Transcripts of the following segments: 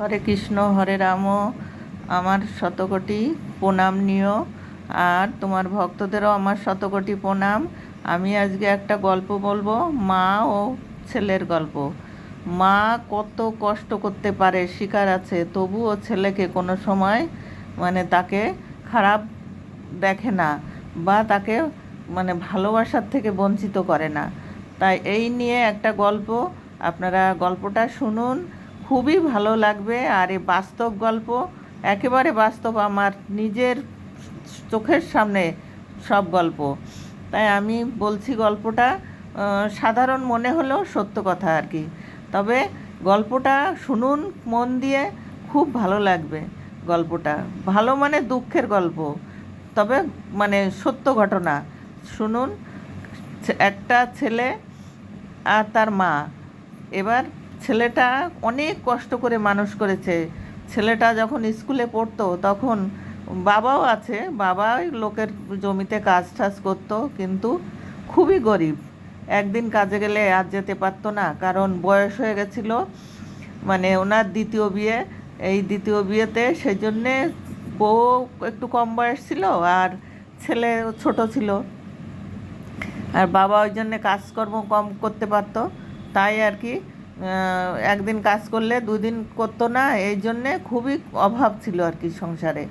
হরে কৃষ্ণ, হরে রাম, আমার শতকোটি প্রণাম নিও। আর তোমার ভক্তদেরও আমার শতকোটি প্রণাম। আমি আজকে একটা গল্প বলব, মা ও ছেলের গল্প। মা কত কষ্ট করতে পারে, শিকার আছে, তবুও ছেলেকে কোনো সময় মানে তাকে খারাপ দেখে না বা তাকে মানে ভালোবাসার থেকে বঞ্চিত করে না। তাই এই নিয়ে একটা গল্প, আপনারা গল্পটা শুনুন। খুবই ভালো লাগবে আর এই বাস্তব গল্প একেবারে বাস্তব আমার নিজের চোখের সামনে সব গল্প। তাই আমি বলছি গল্পটা সাধারণ মনে হলেও সত্য কথা আর কি। তবে গল্পটা শুনুন, মন দিয়ে খুব ভালো লাগবে গল্পটা। ভালো মানে দুঃখের গল্প, তবে মানে সত্য ঘটনা। শুনুন, একটা ছেলে আর তার মা। এবার ছেলেটা অনেক কষ্ট করে মানুষ করেছে। ছেলেটা যখন স্কুলে পড়তো তখন বাবাও আছে বাবা লোকের জমিতে কাজ টাজ করতো, কিন্তু খুবই গরিব। একদিন কাজে গেলে আর যেতে পারতো না, কারণ বয়স হয়ে গেছিল মানে ওনার দ্বিতীয় বিয়ে, এই দ্বিতীয় বিয়েতে সেই জন্যে বউ একটু কম বয়স ছিল আর ছেলে ছোট ছিল। আর বাবা ওই জন্যে কাজকর্ম কম করতে পারতো, তাই আর কি একদিন কাজ করলে, দুদিন করতো না, এই জন্যে খুবই অভাব ছিল আর কি সংসারে।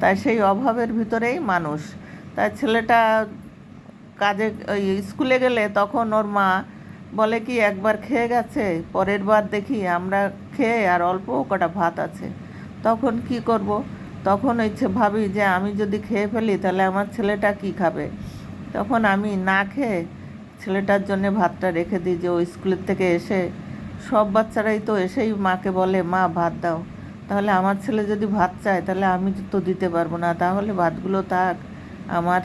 তাই সেই অভাবের ভিতরেই মানুষ। তাই ছেলেটা কাজে স্কুলে গেলে তখন ওর মা বলে কি, একবার খেয়ে গেছে, পরের বার দেখি আমরা খেয়ে আর অল্প কটা ভাত আছে। তখন কি করব? তখন ইচ্ছে ভাবি যে, আমি যদি খেয়ে ফেলি, তাহলে আমার ছেলেটা কি খাবে? তখন আমি না খেয়ে ছেলেটার জন্য ভাতটা রেখে দিই যে, ও স্কুলের থেকে এসে সব বাচ্চারাই তো এসেই মাকে বলে, মা, ভাত দাও। তাহলে আমার ছেলে যদি ভাত চায়, তাহলে আমি তো দিতে পারব না। তাহলে ভাতগুলো তাক আমার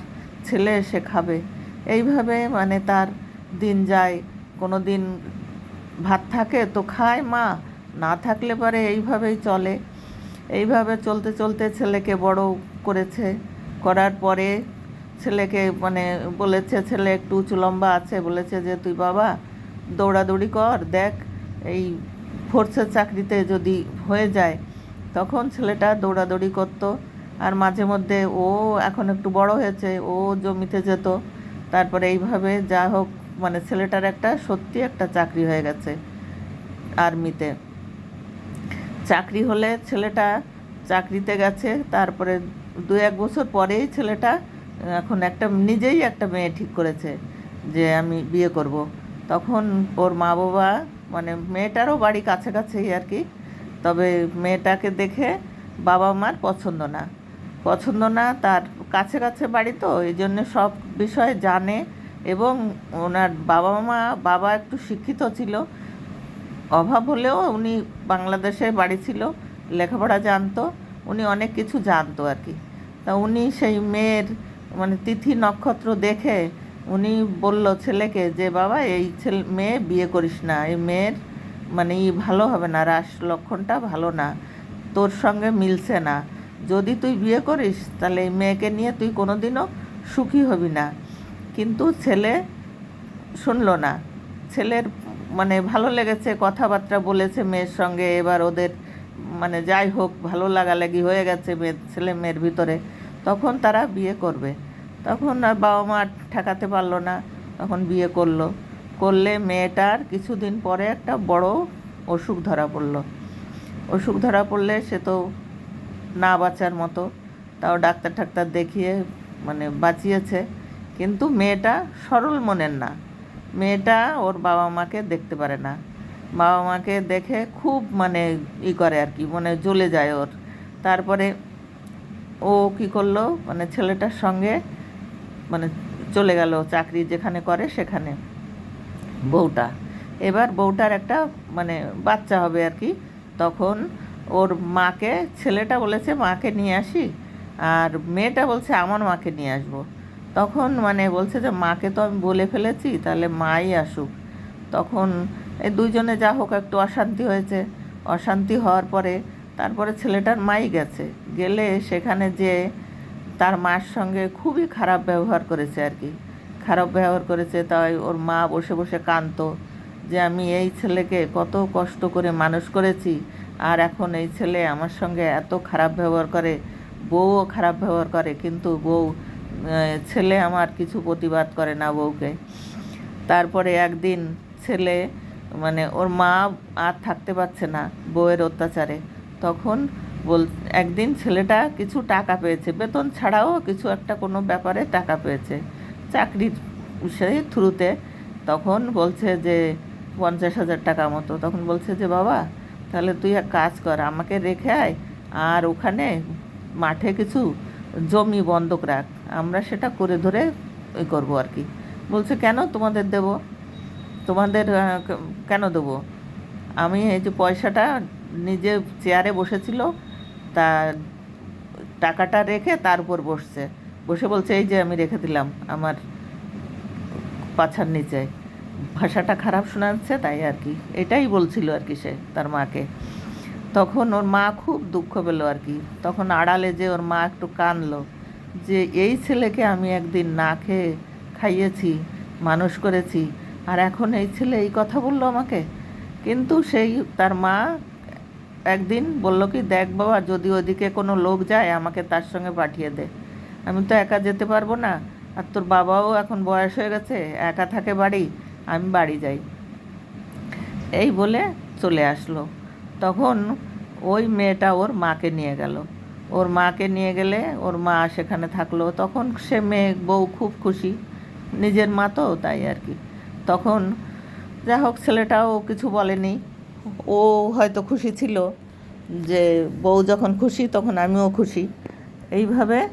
ছেলে এসে খাবে। এইভাবে মানে তার দিন যায়। কোনো দিন ভাত থাকে তো খায় মা, না থাকলে পরে এইভাবেই চলে। এইভাবে চলতে চলতে ছেলেকে বড় করেছে। করার পরে ছেলেকে মানে বলেছে, ছেলে একটু উঁচু লম্বা আছে। বলেছে যে, তুই বাবা, দৌড়াদৌড়ি কর, দেখ এই ফোর্সের চাকরিতে যদি হয়ে যায়, তখন ছেলেটা দৌড়াদৌড়ি করতো। আর মাঝে মধ্যে ও এখন একটু বড় হয়েছে, ও জমিতে যেত। তারপরে এইভাবে যা হোক মানে ছেলেটার একটা সত্যি একটা চাকরি হয়ে গেছে আর্মিতে। চাকরি হলে ছেলেটা চাকরিতে গেছে। তারপরে দু এক বছর পরেই ছেলেটা এখন একটা, নিজেই একটা মেয়ে ঠিক করেছে যে আমি বিয়ে করব। তখন ওর মা বাবা মানে মেয়েটারও বাড়ি কাছাকাছিই আর কি। তবে মেয়েটাকে দেখে বাবা মার পছন্দ না। পছন্দ না, তার কাছে কাছে বাড়ি তো, এই জন্য সব বিষয়ে জানে এবং ওনার বাবা মা, বাবা একটু শিক্ষিত ছিল। অভাব হলেও উনি বাংলাদেশে বাড়ি ছিল, লেখাপড়া জানতো, উনি অনেক কিছু জানতো আর কি। তা উনি সেই মেয়ের মানে তিথি নক্ষত্র দেখে উনি বলল ছেলেকে যে, বাবা, এই ছেলে, মেয়ে বিয়ে করিস না। এই মেয়ের মানে ই ভালো হবে না, রাস লক্ষণটা ভালো না। তোর সঙ্গে মিলছে না। যদি তুই বিয়ে করিস, তাহলে এই মেয়েকে নিয়ে তুই কোনোদিনও সুখী হবি না। কিন্তু ছেলে শুনলো না। ছেলের মানে ভালো লেগেছে, কথাবার্তা বলেছে মেয়ের সঙ্গে। এবার ওদের মানে যাই হোক, ভালো লাগালাগি হয়ে গেছে মেয়ে, ছেলে মেয়ের ভিতরে। তখন তারা বিয়ে করবে। তখন আর বাবা মা ঠেকাতে পারল না। তখন বিয়ে করল। করলে মেয়েটার কিছুদিন পরে একটা বড় অসুখ ধরা পড়ল। অসুখ ধরা পড়লে সে তো না বাঁচার মতো। তাও ডাক্তার ঠাক্তার দেখিয়ে মানে বাঁচিয়েছে। কিন্তু মেয়েটা সরল মনের না। মেয়েটা ওর বাবা মাকে দেখতে পারে না। বাবা মাকে দেখে খুব মানে ই করে আর কি মানে জ্বলে যায় ওর। তারপরে ও কি করল মানে ছেলেটার সঙ্গে মানে চলে গেল চাকরি যেখানে করে সেখানে। বউটা। এবার বউটার একটা মানে বাচ্চা হবে আর কি। তখন ওর মাকে, ছেলেটা বলেছে, মাকে নিয়ে আসি। আর মেয়েটা বলছে, আমার মাকে নিয়ে আসব। তখন মানে বলছে যে, মাকে তো আমি বলে ফেলেছি, তাহলে মাই আসুক। তখন এই দুইজনে যা হোক একটু অশান্তি হয়েছে। অশান্তি হওয়ার পরে তারপরে ছেলেটার মাই গেছে। গেলে সেখানে যে তার মার সঙ্গে খুবই খারাপ ব্যবহার করেছে আর কি। খারাপ ব্যবহার করেছে, তাই ওর মা বসে বসে কাঁদতো যে আমি এই ছেলেকে কত কষ্ট করে মানুষ করেছি আর এখন এই ছেলে আমার সঙ্গে এত খারাপ ব্যবহার করে, বউও খারাপ ব্যবহার করে, কিন্তু বউ ছেলে আমার কিছু প্রতিবাদ করে না বউকে। তারপরে একদিন ছেলে মানে ওর মা আর থাকতে পারছে না বউয়ের অত্যাচারে। তখন বল, একদিন ছেলেটা কিছু টাকা পেয়েছে। বেতন ছাড়াও কিছু একটা কোনো ব্যাপারে টাকা পেয়েছে। চাকরির সেই থ্রুতে তখন বলছে যে পঞ্চাশ হাজার টাকা মতো। তখন বলছে যে, বাবা, তাহলে তুই এক কাজ কর, আমাকে রেখে আয় আর ওখানে মাঠে কিছু জমি বন্ধক রাখ। আমরা সেটা করে ধরে ওই করব আর কি। বলছে, কেন তোমাদের দেবো? তোমাদের কেন দেবো? আমি এই যে পয়সাটা নিজে চেয়ারে বসেছিল তা টাকাটা রেখে তার উপর বসছে। বসে বলছে, এই যে আমি রেখে দিলাম আমার পাছার নিচে। ভাষাটা খারাপ শোনাচ্ছে, তাই আর কি। এটাই বলছিল আর কি সে তার মাকে। তখন ওর মা খুব দুঃখ পেল আর কি। তখন আড়ালে যে ওর মা একটু কানলো যে, এই ছেলেকে আমি একদিন না খেয়ে খাইয়েছি, মানুষ করেছি, আর এখন এই ছেলে এই কথা বলল আমাকে? কিন্তু সেই তার মা একদিন বলল কি, দেখ বাবা, যদি ওদিকে কোনো লোক যায়, আমাকে তার সঙ্গে পাঠিয়ে দে। আমি তো একা যেতে পারব না। আর তোর বাবাও এখন বয়স হয়ে গেছে, একা থাকে বাড়ি, আমি বাড়ি যাই। এই বলে চলে আসলো। তখন ওই মেয়েটা ওর মাকে নিয়ে গেল। ওর মাকে নিয়ে গেলে ওর মা সেখানে থাকল। তখন সে মেয়ে, বউ খুব খুশি। নিজের মা তো, তাই আর কি। তখন যা হোক, ছেলেটাও কিছু বলেনি। ও হয়তো খুশি ছিল যে বউ যখন খুশি তখন আমিও খুশি। এইভাবে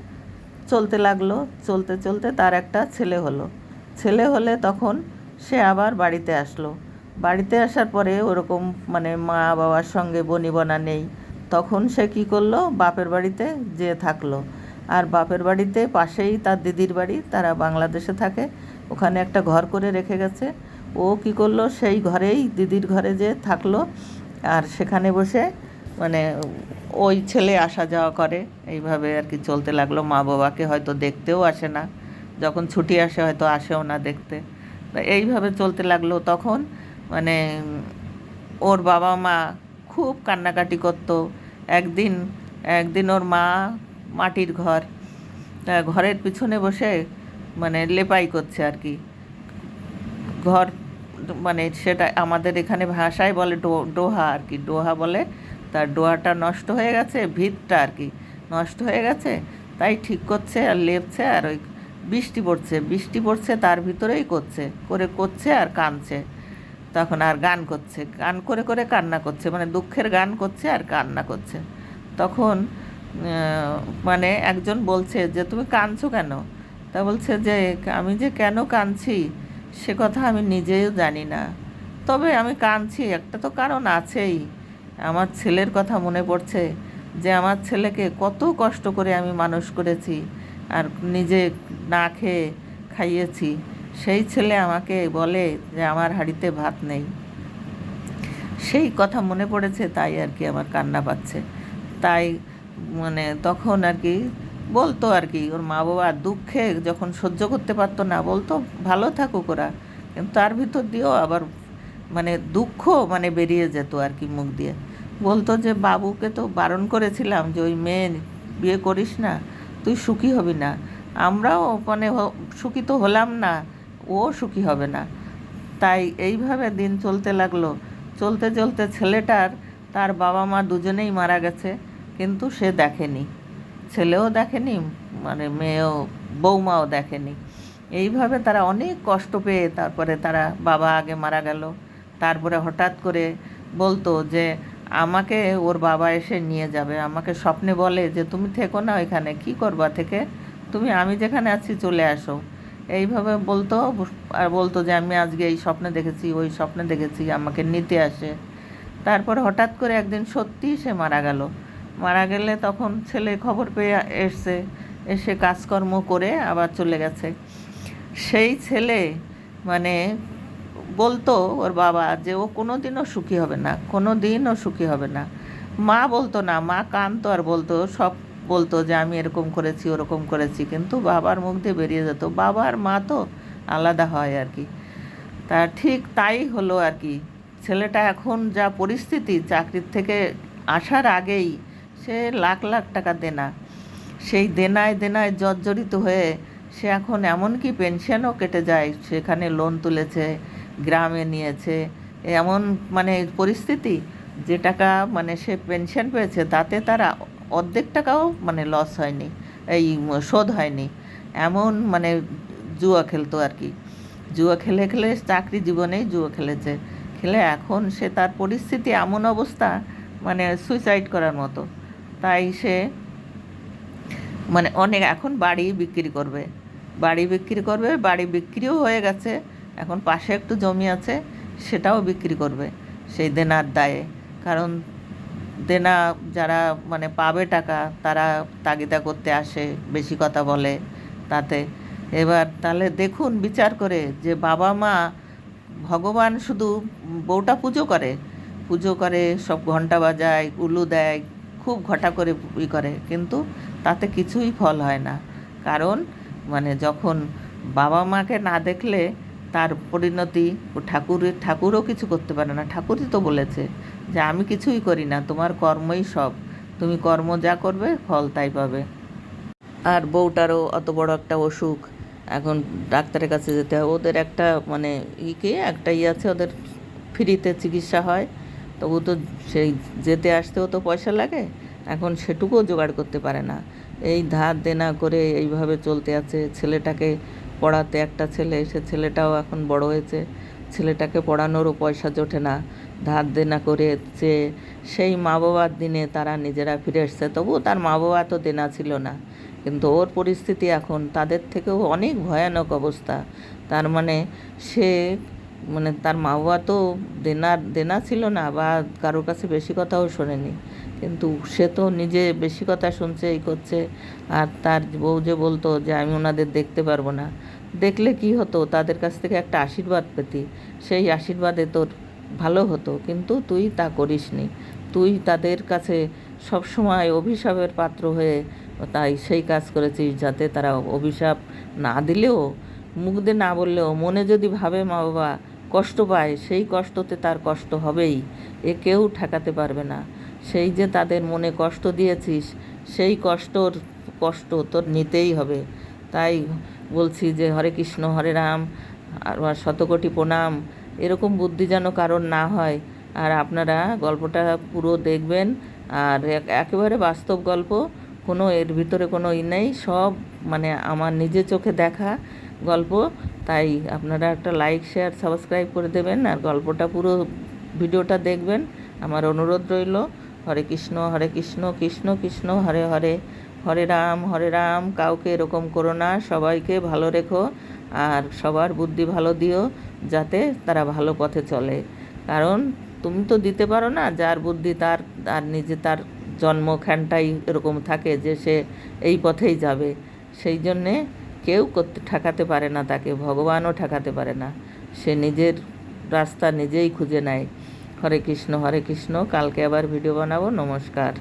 চলতে লাগল, চলতে চলতে তার একটা ছেলে হলো। ছেলে হলে তখন সে আবার বাড়িতে আসলো। বাড়িতে আসার পরে ওরকম মানে মা বাবার সঙ্গে বনিবনা নেই। তখন সে কী করল, বাপের বাড়িতে যেয়ে থাকল। আর বাপের বাড়িতে পাশেই তার দিদির বাড়ি, তারা বাংলাদেশে থাকে। ওখানে একটা ঘর করে রেখে গেছে। ও কী করল? সেই ঘরেই দিদির ঘরে যে থাকল আর সেখানে বসে মানে ওই ছেলে আসা যাওয়া করে। এইভাবে আর কি চলতে লাগল। মা বাবাকে হয়তো দেখতেও আসে না। যখন ছুটি আসে হয়তো আসেও না দেখতে। এইভাবে চলতে লাগল। তখন মানে ওর বাবা মা খুব কান্নাকাটি করতো। একদিন একদিন ওর মা মাটির ঘর ঘরের পিছনে বসে মানে লেপাই করছে আর কি। ঘর মানে সেটা আমাদের এখানে ভাষায় বলে ডো, ডোহা আর কি। ডোহা বলে তার ডোহাটা নষ্ট হয়ে গেছে, ভিতটা আর কি নষ্ট হয়ে গেছে, তাই ঠিক করছে আর লেপছে আর ওই বৃষ্টি পড়ছে। বৃষ্টি পড়ছে, তার ভিতরেই করছে, করে করছে আর কাঁদছে। তখন আর গান করছে, গান করে করে কান্না করছে মানে দুঃখের গান করছে আর কান্না করছে। তখন মানে একজন বলছে যে, তুমি কাঁদছো কেন? তা বলছে যে, আমি যে কেন কাঁদছি? সে কথা আমি নিজেও জানি না। তবে আমি কাঁদছি, একটা তো কারণ আছেই। আমার ছেলের কথা মনে পড়ছে যে, আমার ছেলেকে কত কষ্ট করে আমি মানুষ করেছি আর নিজে না খেয়ে খাইয়েছি। সেই ছেলে আমাকে বলে যে, আমার হাঁড়িতে ভাত নেই। সেই কথা মনে পড়েছে, তাই আর কি আমার কান্না পাচ্ছে। তাই মানে তখন আর কি বলতো আর কি, ওর মা বাবা দুঃখে যখন সহ্য করতে পারতো না, বলতো, ভালো থাকুক ওরা। কিন্তু তার ভিতর দিয়েও আবার মানে দুঃখ মানে বেরিয়ে যেত আর কি মুখ দিয়ে। বলতো যে, বাবুকে তো বারণ করেছিলাম যে, ওই মেয়ে বিয়ে করিস না, তুই সুখী হবি না। আমরাও মানে সুখী তো হলাম না, ও সুখী হবে না। তাই এইভাবে দিন চলতে লাগল। চলতে চলতে ছেলেটার, তার বাবা মা দুজনেই মারা গেছে, কিন্তু সে দেখেনি। ছেলেও দেখেনি মানে মেয়েও, বৌমাও দেখেনি। এইভাবে তারা অনেক কষ্ট পেয়ে তারপরে তারা বাবা আগে মারা গেল। তারপরে হঠাৎ করে বলতো যে, আমাকে ওর বাবা এসে নিয়ে যাবে। আমাকে স্বপ্নে বলে যে, তুমি থেকো না এখানে কি করবা থেকে? তুমি, আমি যেখানে আছি চলে আসো। এইভাবে বলতো আর বলতো যে, আমি আজকে এই স্বপ্নে দেখেছি, ওই স্বপ্নে দেখেছি, আমাকে নিতে আসে। তারপর হঠাৎ করে একদিন সত্যি সে মারা গেল। মারা গেলে তখন ছেলে খবর পেয়ে এসছে, এসে কাজকর্ম করে আবার চলে গেছে। সেই ছেলে মানে বলতো ওর বাবা যে ও কোনো দিনও সুখী হবে না কোনো দিনও সুখী হবে না। মা বলতো না, মা কানতো আর বলতো, সব বলতো যে আমি এরকম করেছি, ওরকম করেছি, কিন্তু বাবার মুখ দিয়ে বেরিয়ে যেত। বাবা আর মা তো আলাদা হয় আর কি। তা ঠিক তাই হলো আর কি। ছেলেটা এখন যা পরিস্থিতি, চাকরির থেকে আসার আগেই সে লাখ লাখ টাকা দেনা। সেই দেনায় দেনায় জর্জরিত হয়ে সে এখন এমনকি পেনশনও কেটে যায়। সেখানে লোন তুলেছে, গ্রামে নিয়েছে। এমন মানে পরিস্থিতি যে টাকা মানে সে পেনশন পেয়েছে, তাতে তারা অর্ধেক টাকাও মানে লস হয়নি, এই শোধ হয়নি। এমন মানে জুয়া খেলতো আর কি। জুয়া খেলে খেলে চাকরি জীবনেই জুয়া খেলেছে। খেলে এখন সে তার পরিস্থিতি এমন অবস্থা মানে সুইসাইড করার মতো। তাই সে মানে অনেক এখন বাড়ি বিক্রি করবে। বাড়ি বিক্রি করবে, বাড়ি বিক্রিও হয়ে গেছে, এখন পাশে একটু জমি আছে, সেটাও বিক্রি করবে সেই দেনার দায়ে। কারণ দেনা যারা মানে পাবে টাকা, তারা তাগিদা করতে আসে, বেশি কথা বলে তাতে। এবার তাহলে দেখুন, বিচার করে যে বাবা মা ভগবান শুধু বউটা পুজো করে পুজো করে, সব ঘণ্টা বাজায়, উলু দেয় খুব ঘটা করে ই করে, কিন্তু তাতে কিছুই ফল হয় না। কারণ মানে যখন বাবা মাকে না দেখলে তার পরিণতি ও ঠাকুরের ঠাকুরও কিছু করতে পারে না। ঠাকুরই তো বলেছে যে, আমি কিছুই করি না, তোমার কর্মই সব। তুমি কর্ম যা করবে, ফল তাই পাবে। আর বউটারও অত বড় একটা অসুখ। এখন ডাক্তারের কাছে যেতে হয়। ওদের একটা মানে ইকে একটা ই আছে, ওদের ফ্রিতে চিকিৎসা হয়। তবু তো সেই যেতে আসতেও তো পয়সা লাগে, এখন সেটুকুও জোগাড় করতে পারে না। এই ধার দেনা করে এইভাবে চলতে আছে, ছেলেটাকে পড়াতে একটা ছেলে, সে ছেলেটাও এখন বড় হয়েছে, ছেলেটাকে পড়ানোরও পয়সা জোটে না। ধার দেনা করে যে সেই মা বাবার দিনে তারা নিজেরা ফিরে এসছে, তবুও তার মা বাবা তো দেনা ছিল না। কিন্তু ওর পরিস্থিতি এখন তাদের থেকেও অনেক ভয়ানক অবস্থা। তার মানে সে মানে তার মা বাবা তো দেনা দেনা ছিল না বা কারোর কাছে বেশি কথাও শোনেনি। কিন্তু সে তো নিজে বেশি কথা শুনছে এই করছে। আর তার বউ যে বলতো যে, আমি ওনাদের দেখতে পারব না। দেখলে কি হতো? তাদের কাছ থেকে একটা আশীর্বাদ পেতি। সেই আশীর্বাদে তোর ভালো হতো। কিন্তু তুই তা করিসনি। তুই তাদের কাছে সবসময় অভিশাপের পাত্র হয়ে তাই সেই কাজ করেছিস যাতে তারা অভিশাপ না দিলেও, মুখ দিয়ে না বললেও, মনে যদি ভাবে মা বাবা কষ্ট পায়, সেই কষ্টতে তার কষ্ট হবেই। এ কেউ ঠেকাতে পারবে না। সেই যে তাদের মনে কষ্ট দিয়েছিস, সেই কষ্টর কষ্ট তোর নিতেই হবে। তাই বলছি যে, হরে কৃষ্ণ, হরে রাম, আর শতকোটি প্রণাম। এরকম বুদ্ধি যেন কারণ না হয়। আর আপনারা গল্পটা পুরো দেখবেন। আর একেবারে বাস্তব গল্প, কোনো এর ভিতরে কোনো ই নেই। সব মানে আমার নিজে চোখে দেখা গল্প। তাই আপনারা একটা লাইক শেয়ার সাবস্ক্রাইব করে দেবেন আর গল্পটা পুরো ভিডিওটা দেখবেন। আমার অনুরোধ রইল, হরে কৃষ্ণ হরে কৃষ্ণ কৃষ্ণ কৃষ্ণ, হরে হরে হরে রাম হরে রাম, কাউকে এরকম করো না, সবাইকে ভালো রেখো আর সবার বুদ্ধি ভালো দিও যাতে তারা ভালো পথে চলে। কারণ তুমি তো দিতে পারো না, যার বুদ্ধি তার আর নিজে তার জন্মখানটাই এরকম থাকে যে সে এই পথেই যাবে। সেই জন্যে কেউ করতে ঠেকাতে পারে না তাকে, ভগবানও ঠেকাতে পারে না। সে নিজের রাস্তা নিজেই খুঁজে নেয়। হরে কৃষ্ণ হরে কৃষ্ণ, কালকে আবার ভিডিও বানাবো। নমস্কার।